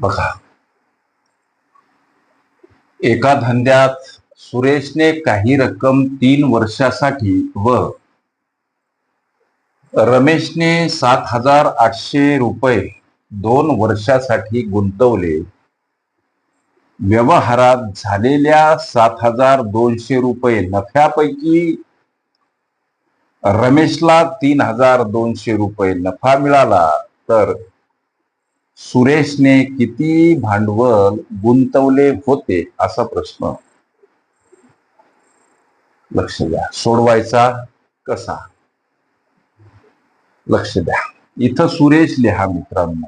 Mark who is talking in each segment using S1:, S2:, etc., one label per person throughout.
S1: बघा. एका धंद्यात सुरेशने काही रक्कम तीन वर्षासाठी व रमेशने सात हजार आठशे रुपये दोन वर्षासाठी गुंतवले. व्यवहारात झालेल्या सात हजार दोनशे रुपये नफ्यापैकी रमेशला तीन हजार दोनशे रुपये नफा मिळाला तर सुरेशने किती भांडवल गुंतवले होते असा प्रश्न लक्ष द्या. सोडवायचा कसा? लक्ष द्या. इथं सुरेश लिहा मित्रांनो.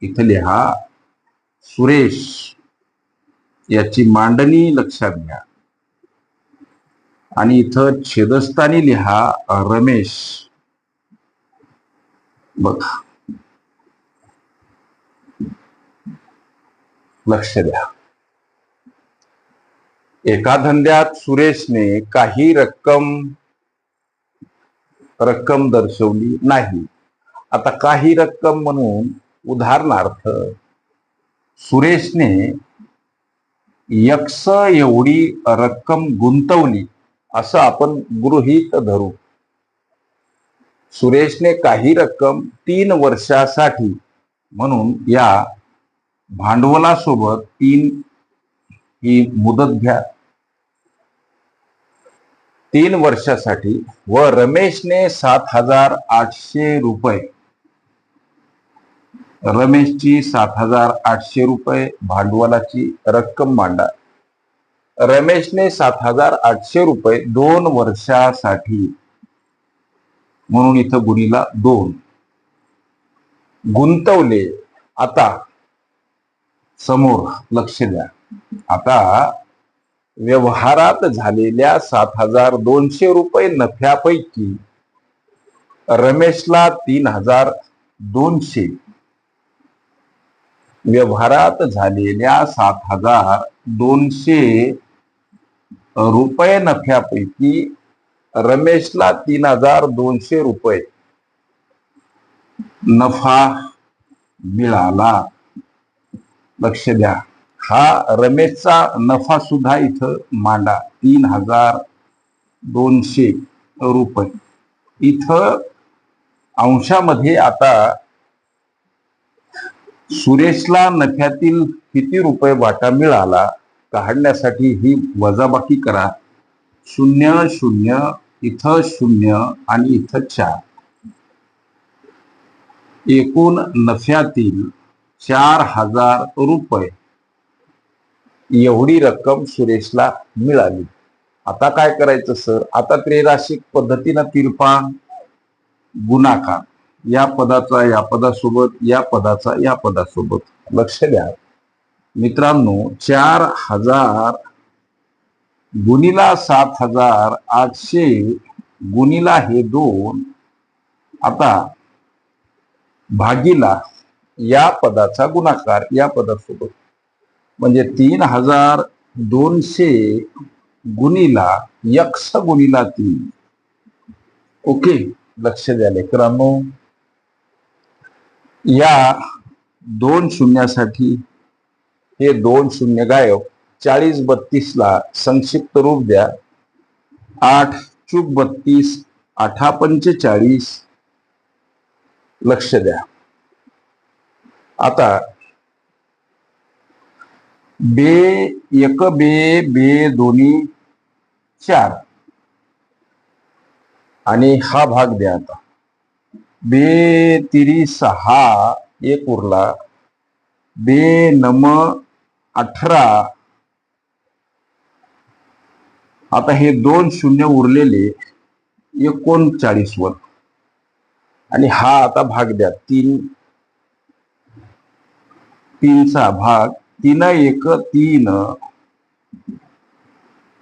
S1: इथं लिहा सुरेश. याची मांडणी लक्षात घ्या. आणि इथं छेदस्थानी लिहा रमेश. बघा. लक्ष द्या. एका धंद्यात सुरेशने काही रक्कम रक्कम दर्शवली नाही. आता काही रक्कम म्हणून उदाहरणार्थ सुरेशने यक्ष एवढी रक्कम गुंतवली असं आपण गृहीत धरू. सुरेशने काही रक्कम तीन वर्षासाठी म्हणून या भांडवलासोबत तीन ही मुदत घ्या. तीन वर्षासाठी व रमेशने सात हजार आठशे रुपये. रमेशची सात हजार आठशे रुपये भांडवलाची रक्कम मांडा. रमेशने सात हजार आठशे रुपये दोन वर्षासाठी. म्हणून इथं गुणीला दोन. गुंतवले. आता समोर लक्ष द्या. आता व्यवहारात झालेल्या सात हजार दोनशे रुपये नफ्यापैकी रमेशला तीन हजार दोनशे. व्यवहारात झालेल्या सात हजार दोनशे रुपये नफ्यापैकी रमेशला तीन हजार दोनशे रुपये नफा मिळाला. लक्ष द्या. हा रमेशचा नफा सुद्धा इथं मांडा. तीन हजार दोनशे रुपये. इथं अंशामध्ये आता सुरेशला नफ्यातील किती रुपये वाटा मिळाला काढण्यासाठी ही वजाबाकी करा. शून्य शून्य इथं शून्य आणि इथं चार. एकूण नफ्यातील चार हजार रुपये. एवढी रक्कम सुरेशला मिळाली. आता काय करायचं सर? आता त्रेराशिक पद्धतीनं तिरपान गुणाकार. या पदाचा या पदासोबत या पदाचा या पदासोबत. लक्ष द्या. मित्रांनो चार हजार गुणीला सात हजार आठशे गुणीला हे दोन. आता भागीला या पदाचा गुणाकार या पदासोबत. म्हणजे तीन हजार दोनशे गुणीला यक्ष गुणीला तीन. ओके? लक्ष द्या लेकरांनो. या दोन शून्यासाठी हे दोन शून्य गायब. चाळीस बत्तीस ला संक्षिप्त रूप द्या. आठ चूक बत्तीस आठा पंचेचाळीस लक्ष द्या. आता बे एक बे बे दोन्ही चार. आणि हा भाग द्या आता. बे तिरी सहा एक उरला. बे नम अठरा. आता हे दोन शून्य उरलेले एकोणचाळीस वर आणि हा आता भाग द्या. तीन तीनचा भाग तीन एक तीन.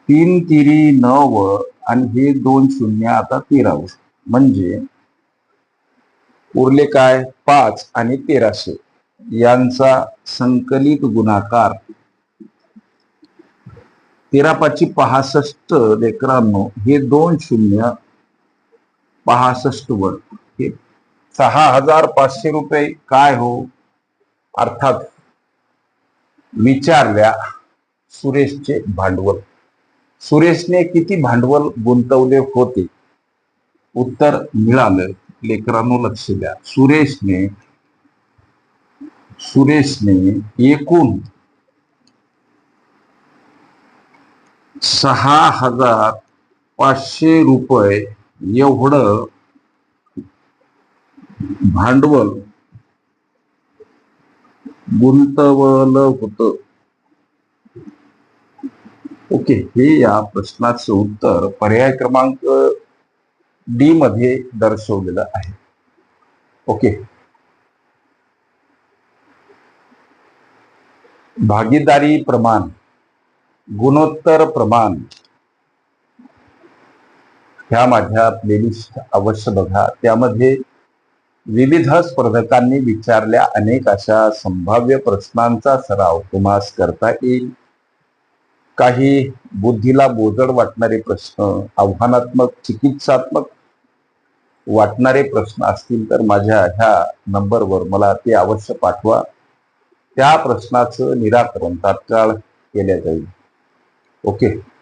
S1: तीन तिरी नव आणि हे दोन शून्य आता तेरावं. म्हणजे उरले काय? पाच आणि तेराशे. यांचा संकलित गुणाकार तेरा पाचशे पासष्ट लेकरांनो हे दोन शून्य पहासष्ट वर हे सहा हजार पाचशे रुपये काय हो? अर्थात विचारल्या सुरेशचे भांडवल. सुरेशने किती भांडवल गुंतवले होते? उत्तर मिळालं. लेकरांनो लक्ष द्या. सुरेशने सुरेशने एकूण सहा हजार पाचशे रुपये एवढं भांडवल गुंतवलं होतं. ओके हे या प्रश्नाचं उत्तर पर्याय क्रमांक डी मध्ये दर्शवलेलं आहे. ओके. भागीदारी प्रमाण गुणोत्तर प्रमाण ह्या माझ्या प्लेलिस्ट अवश्य बघा. त्यामध्ये विविध स्पर्धकांनी विचारल्या अनेक अशा संभाव्य प्रश्नांचा सराव तुम्हास करता येईल? काही बुद्धीला बोजड वाटणारे प्रश्न आव्हानात्मक चिकित्सात्मक वाटणारे प्रश्न असतील तर माझ्या ह्या नंबरवर मला ते अवश्य पाठवा. त्या प्रश्नाचं निराकरण तात्काळ केल्या जाईल. ओके.